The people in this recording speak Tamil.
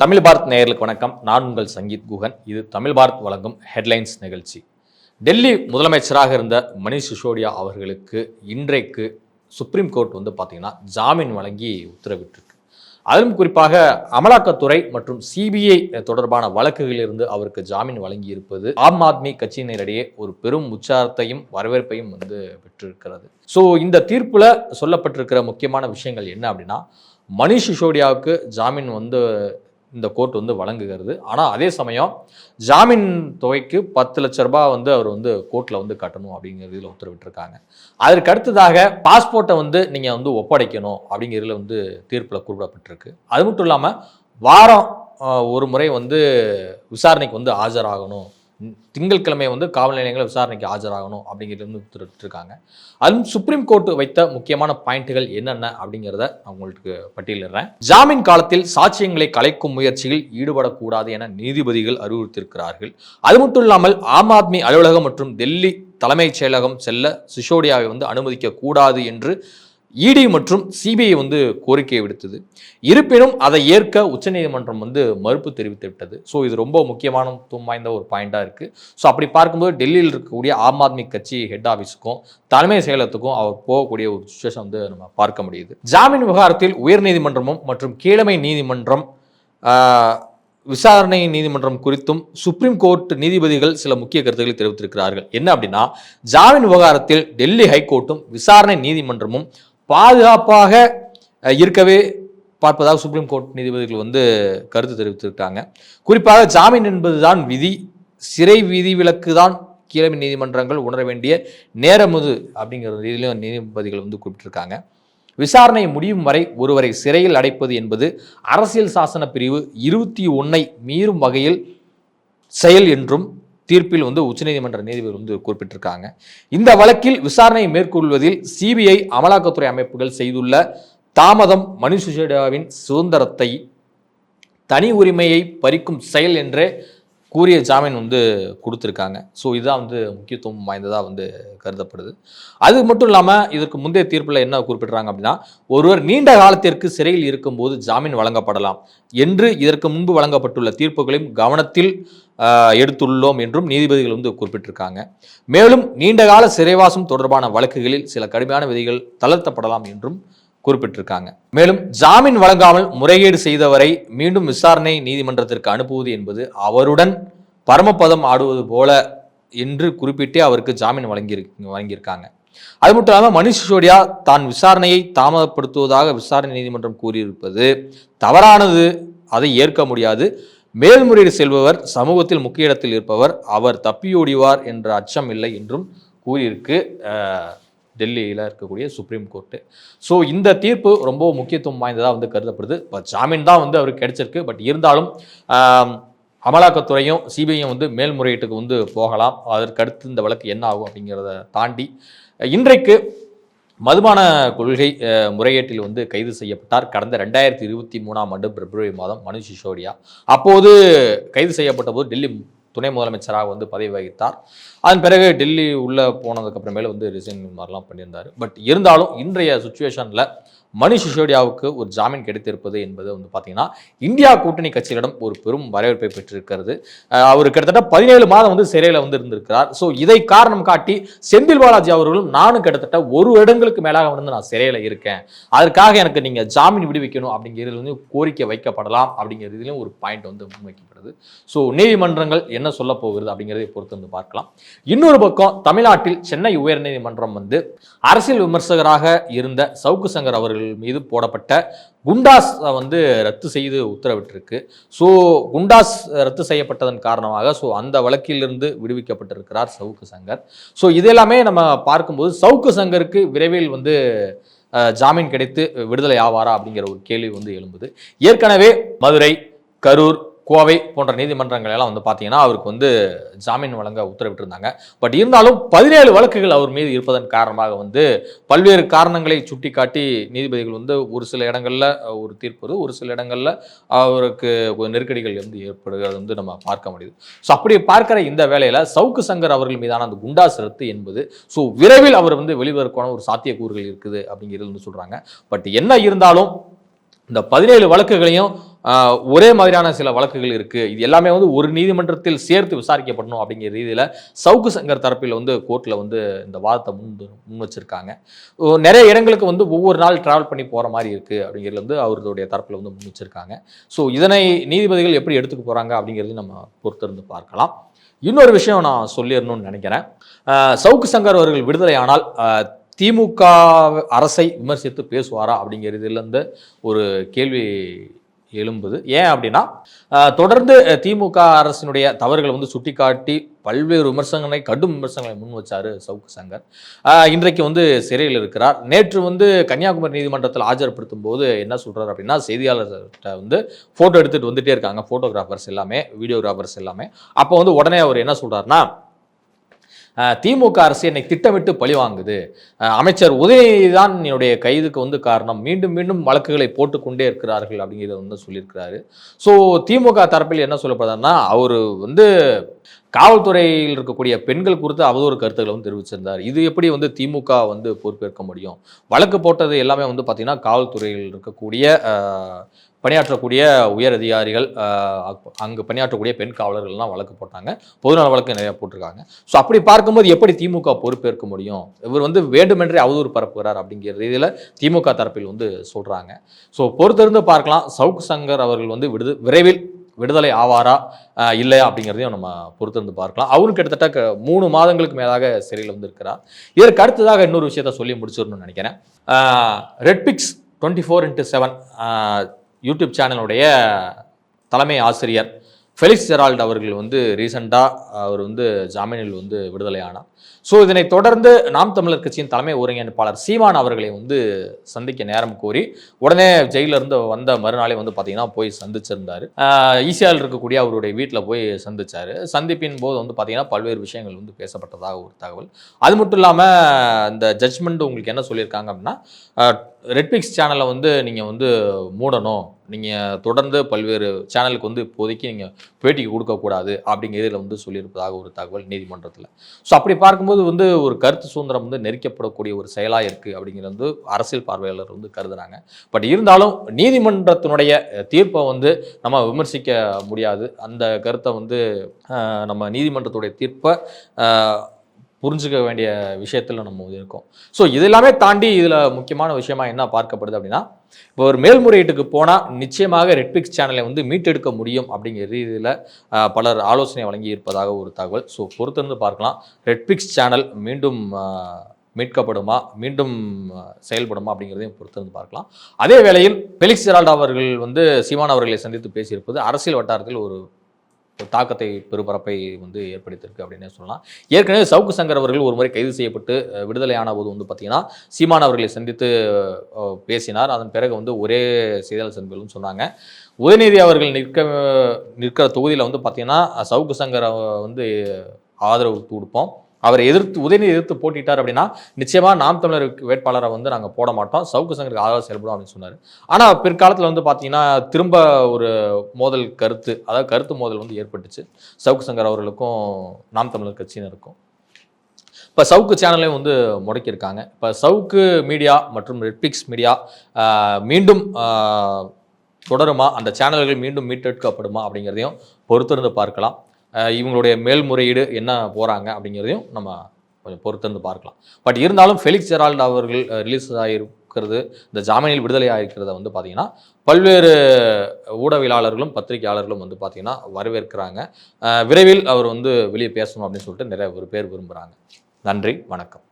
தமிழ் பாரத் நேயர்களுக்கு வணக்கம். நான் உங்கள் சங்கீத் குகன். இது தமிழ் பாரத் வழங்கும் ஹெட்லைன்ஸ் நிகழ்ச்சி. டெல்லி முதலமைச்சராக இருந்த மணிஷ் சிசோடியா அவர்களுக்கு இன்றைக்கு சுப்ரீம் கோர்ட் வந்து பார்த்தீங்கன்னா ஜாமீன் வழங்கி உத்தரவிட்டிருக்கு. அதிலும் குறிப்பாக அமலாக்கத்துறை மற்றும் சிபிஐ தொடர்பான வழக்குகளிலிருந்து அவருக்கு ஜாமீன் வழங்கி இருப்பது ஆம் ஆத்மி கட்சியினரிடையே ஒரு பெரும் உச்சாரத்தையும் வரவேற்பையும் வந்து பெற்றிருக்கிறது. ஸோ இந்த தீர்ப்பில் சொல்லப்பட்டிருக்கிற முக்கியமான விஷயங்கள் என்ன அப்படின்னா மணிஷ் சிசோடியாவுக்கு ஜாமீன் வந்து இந்த கோர்ட் வந்து வழங்குகிறது. ஆனால் அதே சமயம் ஜாமீன் தொகைக்கு பத்து லட்ச ரூபாய் வந்து அவர் வந்து கோர்ட்டில் வந்து கட்டணும் அப்படிங்கிறதுல உத்தரவிட்டிருக்காங்க. அதற்கு அடுத்ததாக பாஸ்போர்ட்டை வந்து நீங்கள் வந்து ஒப்படைக்கணும் அப்படிங்கிறதுல வந்து தீர்ப்பில் குறிப்பிடப்பட்டிருக்கு. அது மட்டும் இல்லாமல் வாரம் ஒரு முறை வந்து விசாரணைக்கு வந்து ஆஜராகணும் திங்கட்கிழமை வந்து காவல் நிலையங்களில் விசாரணைக்கு ஆஜராகணும் அப்படிங்கிறது வந்து உத்தரவிட்டிருக்காங்க அதுவும் சுப்ரீம் கோர்ட் வைத்த முக்கியமான பாயிண்ட்டுகள் என்னென்ன அப்படிங்கிறத அவங்களுக்கு உங்களுக்கு பட்டியலிடுறேன். ஜாமீன் காலத்தில் சாட்சியங்களை கலைக்கும் முயற்சியில் ஈடுபடக்கூடாது என நீதிபதிகள் அறிவுறுத்தியிருக்கிறார்கள். அது மட்டும் இல்லாமல் ஆம் ஆத்மி அலுவலகம் மற்றும் டெல்லி தலைமைச் செயலகம் செல்ல சிசோடியாவை வந்து அனுமதிக்க கூடாது என்று இடி மற்றும் சிபிஐ வந்து கோரிக்கை விடுத்தது. இருப்பினும் அதை ஏற்க உச்சநீதிமன்றம் வந்து மறுப்பு தெரிவித்து விட்டது ஸோ இது ரொம்ப முக்கியமான வாய்ந்த ஒரு பாயிண்டாக இருக்குது ஸோ அப்படி பார்க்கும்போது டெல்லியில் இருக்கக்கூடிய ஆம் ஆத்மி கட்சி ஹெட் ஆஃபீஸுக்கும் தலைமை செயலத்துக்கும் அவர் போகக்கூடிய ஒரு சுச்சுவேஷன் வந்து நம்ம பார்க்க முடியுது. ஜாமீன் விவகாரத்தில் உயர்நீதிமன்றமும் மற்றும் கீழமை நீதிமன்றம் விசாரணை நீதிமன்றம் குறித்தும் சுப்ரீம் கோர்ட் நீதிபதிகள் சில முக்கிய கருத்துக்களை தெரிவித்திருக்கிறார்கள். என்ன அப்படின்னா ஜாமீன் விவகாரத்தில் டெல்லி ஹைகோர்ட்டும் விசாரணை நீதிமன்றமும் பாதுகாப்பாக இருக்கவே பார்ப்பதாக சுப்ரீம் கோர்ட் நீதிபதிகள் வந்து கருத்து தெரிவித்திருக்காங்க குறிப்பாக ஜாமீன் என்பதுதான் விதி. சிறை விதி விலக்கு தான் கீழமை நீதிமன்றங்கள் உணர வேண்டிய நேரமுது அப்படிங்கிற ரீதியிலும் நீதிபதிகள் வந்து குறிப்பிட்டிருக்காங்க. விசாரணை முடியும் வரை ஒருவரை சிறையில் அடைப்பது என்பது அரசியல் சாசன பிரிவு இருபத்தி ஒன்னை மீறும் வகையில் செயல் என்றும் தீர்ப்பில் வந்து உச்சநீதிமன்ற நீதிபதி வந்து குறிப்பிட்டிருக்காங்க. இந்த வழக்கில் விசாரணையை மேற்கொள்வதில் சிபிஐ அமலாக்கத்துறை அமைப்புகள் செய்துள்ள தாமதம் மணிஷ் சுதந்திரத்தை தனி உரிமையை பறிக்கும் செயல் என்றே கூறிய ஜாமீன் வந்து கொடுத்துருக்காங்க. ஸோ இதுதான் வந்து முக்கியத்துவம் வாய்ந்ததாக வந்து கருதப்படுது. அது மட்டும் இல்லாமல் இதற்கு முந்தைய தீர்ப்பில் என்ன குறிப்பிட்றாங்க அப்படின்னா ஒருவர் நீண்ட காலத்திற்கு சிறையில் இருக்கும்போது ஜாமீன் வழங்கப்படலாம் என்று இதற்கு முன்பு வழங்கப்பட்டுள்ள தீர்ப்புகளையும் கவனத்தில் எடுத்துள்ளோம் என்றும் நீதிபதிகள் வந்து குறிப்பிட்டிருக்காங்க. மேலும் நீண்டகால சிறைவாசம் தொடர்பான வழக்குகளில் சில கடுமையான விதிகள் தளர்த்தப்படலாம் என்றும் குறிப்பிட்டிருக்காங்க. மேலும் ஜாமீன் வழங்காமல் முறைகேடு செய்தவரை மீண்டும் விசாரணை நீதிமன்றத்திற்கு அனுப்புவது என்பது அவருடன் பரமபதம் ஆடுவது போல என்று குறிப்பிட்டே அவருக்கு ஜாமீன் வழங்கி வழங்கியிருக்காங்க. அது மட்டும் இல்லாமல் மணிஷ் சிசோடியா தான் விசாரணையை தாமதப்படுத்துவதாக விசாரணை நீதிமன்றம் கூறியிருப்பது தவறானது அதை ஏற்க முடியாது. மேல்முறையீடு செல்பவர் சமூகத்தில் முக்கிய இடத்தில் இருப்பவர் அவர் தப்பியோடிவார் என்ற அச்சம் இல்லை என்றும் கூறியிருக்கு டெல்லியில் இருக்கக்கூடிய சுப்ரீம் கோர்ட்டு ஸோ இந்த தீர்ப்பு ரொம்ப முக்கியத்துவம் வாய்ந்ததாக வந்து கருதப்படுது. இப்போ ஜாமீன் தான் வந்து அவருக்கு கிடைச்சிருக்கு. பட் இருந்தாலும் அமலாக்கத்துறையும் சிபிஐயும் வந்து மேல்முறையீட்டுக்கு வந்து போகலாம். அதற்கு அடுத்து இந்த வழக்கு என்ன ஆகும் அப்படிங்கிறத தாண்டி இன்றைக்கு மதுபான கொள்கை முறையீட்டில் வந்து கைது செய்யப்பட்டார். கடந்த ரெண்டாயிரத்தி இருபத்தி மூணாம் ஆண்டு பிப்ரவரி மாதம் மனுஷ் சிசோடியா. அப்போது கைது செய்யப்பட்ட போது டெல்லி துணை முதலமைச்சராக வந்து பதவி வகித்தார். அதன் பிறகு டெல்லி உள்ளே போனதுக்கப்புறமேல வந்து ரிசைன் மாதிரிலாம் பண்ணியிருந்தார். பட் இருந்தாலும் இன்றைய சுச்சுவேஷனில் மணிஷ் சிசோடியாவுக்கு ஒரு ஜாமீன் கிடைத்திருப்பது என்பது வந்து பார்த்தீங்கன்னா இந்தியா கூட்டணி கட்சிகளிடம் ஒரு பெரும் வரவேற்பை பெற்றிருக்கிறது. அவர் கிட்டத்தட்ட பதினேழு மாதம் வந்து சிறையில் வந்து இருந்திருக்கிறார். ஸோ இதை காரணம் காட்டி செந்தில் பாலாஜி அவர்களும் நானும் கிட்டத்தட்ட ஒரு இடங்களுக்கு மேலாக வந்து நான் சிறையில் இருக்கேன். அதற்காக எனக்கு நீங்கள் ஜாமீன் விடுவிக்கணும் அப்படிங்கிறது வந்து கோரிக்கை வைக்கப்படலாம் அப்படிங்கிறதுலையும் ஒரு பாயிண்ட் வந்து முன்வைக்கப்படுது. ஸோ நீதிமன்றங்கள் என்ன சொல்ல போகிறது அப்படிங்கிறதை பொறுத்து வந்து பார்க்கலாம். இன்னொரு பக்கம் தமிழ்நாட்டில் சென்னை உயர்நீதிமன்றம் வந்து அரசியல் விமர்சகராக இருந்த சவுக்கு சங்கர் அவர்கள் மீது போடப்பட்ட குண்டாஸ் வந்து ரத்து செய்து உத்தரவிட்டிருக்கு. ஸோ குண்டாஸ் ரத்து செய்யப்பட்டதன் காரணமாக ஸோ அந்த வழக்கிலிருந்து விடுவிக்கப்பட்டிருக்கிறார் சவுக்கு சங்கர். ஸோ இதெல்லாமே நம்ம பார்க்கும்போது சவுக்கு சங்கருக்கு விரைவில் வந்து ஜாமீன் கிடைத்து விடுதலை ஆவாரா அப்படிங்கிற ஒரு கேள்வி வந்து எழும்புது. ஏற்கனவே மதுரை கரூர் கோவை போன்ற நீதிமன்றங்கள் எல்லாம் வந்து பார்த்தீங்கன்னா அவருக்கு வந்து ஜாமீன் வழங்க உத்தரவிட்டிருந்தாங்க. பட் இருந்தாலும் பதினேழு வழக்குகள் அவர் மீது இருப்பதன் காரணமாக வந்து பல்வேறு காரணங்களை சுட்டிக்காட்டி நீதிபதிகள் வந்து ஒரு சில இடங்களில் ஒரு தீர்ப்பு ஒரு சில இடங்களில் அவருக்கு கொஞ்சம் நெருக்கடிகள் வந்து ஏற்படுகிறது வந்து நம்ம பார்க்க முடியுது. ஸோ அப்படி பார்க்குற இந்த வேலையில் சவுக்கு சங்கர் அவர்கள் மீதான அந்த குண்டா சிறுத்து என்பது ஸோ விரைவில் அவர் வந்து வெளிவருக்கான ஒரு சாத்தியக்கூறுகள் இருக்குது அப்படிங்கிறது வந்து சொல்கிறாங்க பட் என்ன இருந்தாலும் இந்த பதினேழு வழக்குகளையும் ஒரே மாதிரியான சில வழக்குகள் இருக்கு. இது எல்லாமே வந்து ஒரு நீதிமன்றத்தில் சேர்த்து விசாரிக்கப்படணும் அப்படிங்கிற ரீதியில் சவுக்கு சங்கர் தரப்பில் வந்து கோர்ட்டில் வந்து இந்த வாதத்தை முன் முன் வச்சிருக்காங்க. நிறைய இடங்களுக்கு வந்து ஒவ்வொரு நாள் டிராவல் பண்ணி போகிற மாதிரி இருக்கு அப்படிங்கிறது வந்து அவருடைய தரப்பில் வந்து முன் வச்சிருக்காங்க. ஸோ இதனை நீதிபதிகள் எப்படி எடுத்துக்க போகிறாங்க அப்படிங்கிறது நம்ம பொறுத்திருந்து பார்க்கலாம். இன்னொரு விஷயம் நான் சொல்லிடணும்னு நினைக்கிறேன். சவுக்கு சங்கர் அவர்கள் விடுதலை ஆனால் திமுக அரசை விமர்சித்து பேசுவாரா அப்படிங்கிறதுலேருந்து ஒரு கேள்வி எழும்புது. ஏன் அப்படின்னா தொடர்ந்து திமுக அரசினுடைய தவறுகளை வந்து சுட்டிக்காட்டி பல்வேறு விமர்சனங்களை கடும் விமர்சனங்களை முன் வச்சார் சவுக்கு சங்கர். இன்றைக்கு வந்து சிறையில் இருக்கிறார். நேற்று வந்து கன்னியாகுமரி நீதிமன்றத்தில் ஆஜர்படுத்தும் போது என்ன சொல்கிறார் அப்படின்னா செய்தியாளர்கிட்ட வந்து ஃபோட்டோ எடுத்துகிட்டு வந்துட்டே இருக்காங்க ஃபோட்டோகிராஃபர்ஸ் எல்லாமே வீடியோகிராஃபர்ஸ் எல்லாமே. அப்போ வந்து உடனே அவர் என்ன சொல்கிறாருன்னா திமுக அரசு என்னை திட்டமிட்டு பழிவாங்குது அமைச்சர் உதயநிதி தான் என்னுடைய கைதுக்கு வந்து காரணம். மீண்டும் மீண்டும் வழக்குகளை போட்டுக்கொண்டே இருக்கிறார்கள் அப்படிங்கிறத வந்து சொல்லியிருக்கிறாரு. ஸோ திமுக தரப்பில் என்ன சொல்லப்படுதுன்னா அவர் வந்து காவல்துறையில் இருக்கக்கூடிய பெண்கள் குறித்து அவதூறு கருத்துக்களை வந்து தெரிவிச்சிருந்தார். இது எப்படி வந்து திமுக வந்து பொறுப்பேற்க முடியும்? வழக்கு போட்டது எல்லாமே வந்து பார்த்திங்கன்னா காவல்துறையில் இருக்கக்கூடிய பணியாற்றக்கூடிய உயர் அதிகாரிகள் அப்- அங்கு பணியாற்றக்கூடிய பெண் காவலர்கள்லாம் வழக்கு போட்டாங்க. பொதுநல வழக்கு நிறைய போட்டிருக்காங்க. ஸோ அப்படி பார்க்கும்போது எப்படி திமுக பொறுப்பேற்க முடியும்? இவர் வந்து வேண்டுமென்றே அவதூறு பரப்புகிறார் அப்படிங்கிற ரீதியில் திமுக தரப்பில் வந்து சொல்கிறாங்க ஸோ பொறுத்திருந்து பார்க்கலாம். சவுக் சங்கர் அவர்கள் வந்து விடுது விரைவில் விடுதலை ஆவாரா இல்லையா அப்படிங்கிறதையும் நம்ம பொறுத்திருந்து பார்க்கலாம். அவரும் கிட்டத்தட்ட மூணு மாதங்களுக்கு மேலாக சிறையில் வந்து இருக்கிறார் இதற்கு அடுத்ததாக இன்னொரு விஷயத்த சொல்லி முடிச்சிடணும்னு நினைக்கிறேன். Redpix twenty four into seven YouTube சேனலுடைய தலைமை ஆசிரியர் ஃபெலிக்ஸ் ஜெரால்ட் அவர்கள் வந்து ரீசெண்டாக அவர் வந்து ஜாமீனில் வந்து விடுதலை ஆனார் ஸோ இதனை தொடர்ந்து நாம் தமிழர் கட்சியின் தலைமை ஒருங்கிணைப்பாளர் சீமான் அவர்களை வந்து சந்திக்க நேரம் கோரி உடனே ஜெயிலிருந்து வந்த மறுநாளே வந்து பார்த்தீங்கன்னா போய் சந்திச்சிருந்தாரு. ஈசியாவில் இருக்கக்கூடிய அவருடைய வீட்டில் போய் சந்தித்தார் சந்திப்பின் போது வந்து பார்த்தீங்கன்னா பல்வேறு விஷயங்கள் வந்து பேசப்பட்டதாக ஒரு தகவல். அது மட்டும் இல்லாமல் இந்த ஜட்ஜ்மெண்ட் உங்களுக்கு என்ன சொல்லியிருக்காங்க அப்படின்னா ரெட்பிக்ஸ் சேனலை வந்து நீங்கள் வந்து மூடணும். நீங்கள் தொடர்ந்து பல்வேறு சேனலுக்கு வந்து இப்போதைக்கு நீங்கள் பேட்டிக்கு கொடுக்கக்கூடாது அப்படிங்கிற இதில் வந்து சொல்லியிருப்பதாக ஒரு தகவல் நீதிமன்றத்தில். ஸோ அப்படி பார்க்கும்போது வந்து ஒரு கருத்து சுதந்திரம் வந்து நெரிக்கப்படக்கூடிய ஒரு செயலாக இருக்குது அப்படிங்கிறது வந்து அரசியல் பார்வையாளர் வந்து கருதுனாங்க பட் இருந்தாலும் நீதிமன்றத்தினுடைய தீர்ப்பை வந்து நம்ம விமர்சிக்க முடியாது. அந்த கருத்தை வந்து நம்ம நீதிமன்றத்துடைய தீர்ப்பை புரிஞ்சுக்க வேண்டிய விஷயத்தில் நம்ம இருக்கோம். ஸோ இது எல்லாமே தாண்டி இதில் முக்கியமான விஷயமா என்ன பார்க்கப்படுது அப்படின்னா இப்போ ஒரு மேல்முறையீட்டுக்கு போனால் நிச்சயமாக ரெட்பிக்ஸ் சேனலை வந்து மீட்டெடுக்க முடியும் அப்படிங்கிற ரீதியில் பலர் ஆலோசனை வழங்கி இருப்பதாக ஒரு தகவல். ஸோ பொறுத்திருந்து பார்க்கலாம். ரெட்பிக்ஸ் சேனல் மீண்டும் மீட்கப்படுமா மீண்டும் செயல்படுமா அப்படிங்கிறதையும் பொறுத்திருந்து பார்க்கலாம். அதே வேளையில் பெலிக்ஸ் ஜெரால்ட் அவர்கள் வந்து சீமான் அவர்களை சந்தித்து பேசியிருப்பது அரசியல் வட்டாரத்தில் ஒரு ஒரு தாக்கத்தை பெருபரப்பை வந்து ஏற்படுத்தியிருக்கு அப்படின்னே சொல்லலாம். ஏற்கனவே சவுக்கு சங்கர் அவர்கள் ஒரு முறை கைது செய்யப்பட்டு விடுதலையான போது வந்து பார்த்தீங்கன்னா சீமான் அவர்களை சந்தித்து பேசினார். அதன் பிறகு வந்து ஒரே செய்தியாளர் சந்திப்பிலும் சொன்னாங்க. உதயநிதி அவர்கள் நிற்க நிற்கிற தொகுதியில் வந்து பார்த்தீங்கன்னா சவுக்கு சங்கர் வந்து ஆதரவு கொடுப்போம். அவரை எதிர்த்து உதயநிதி எதிர்த்து போட்டிட்டார் அப்படின்னா நிச்சயமாக நாம் தமிழர் வேட்பாளரை வந்து நாங்கள் போட மாட்டோம். சவுக்கு சங்கருக்கு ஆதரவு செயல்படும் அப்படின்னு சொன்னார். ஆனால் பிற்காலத்தில் வந்து பார்த்தீங்கன்னா திரும்ப ஒரு மோதல் கருத்து அதாவது கருத்து மோதல் வந்து ஏற்பட்டுச்சு. சவுக்கு சங்கர் அவர்களுக்கும் நாம் தமிழர் கட்சியினருக்கும். இப்போ சவுக்கு சேனலையும் வந்து முடக்கியிருக்காங்க. இப்போ சவுக்கு மீடியா மற்றும் ரெட்பிக்ஸ் மீடியா மீண்டும் தொடருமா? அந்த சேனல்கள் மீண்டும் மீட்டெடுக்கப்படுமா அப்படிங்கிறதையும் பொறுத்திருந்து பார்க்கலாம். இவங்களுடைய மேல்முறையீடு என்ன போகிறாங்க அப்படிங்கிறதையும் நம்ம கொஞ்சம் பொறுத்திருந்து பார்க்கலாம். பட் இருந்தாலும் ஃபெலிக்ஸ் ஜெரால்ட் அவர்கள் ரிலீஸ் ஆகிருக்கிறது இந்த ஜாமீனில் விடுதலை ஆகிருக்கிறத வந்து பார்த்தீங்கன்னா பல்வேறு ஊடகவியலாளர்களும் பத்திரிகையாளர்களும் வந்து பார்த்திங்கன்னா வரவேற்கிறாங்க. விரைவில் அவர் வந்து வெளியே பேசணும் அப்படின்னு சொல்லிட்டு நிறைய ஒரு பேர் விரும்புகிறாங்க நன்றி வணக்கம்.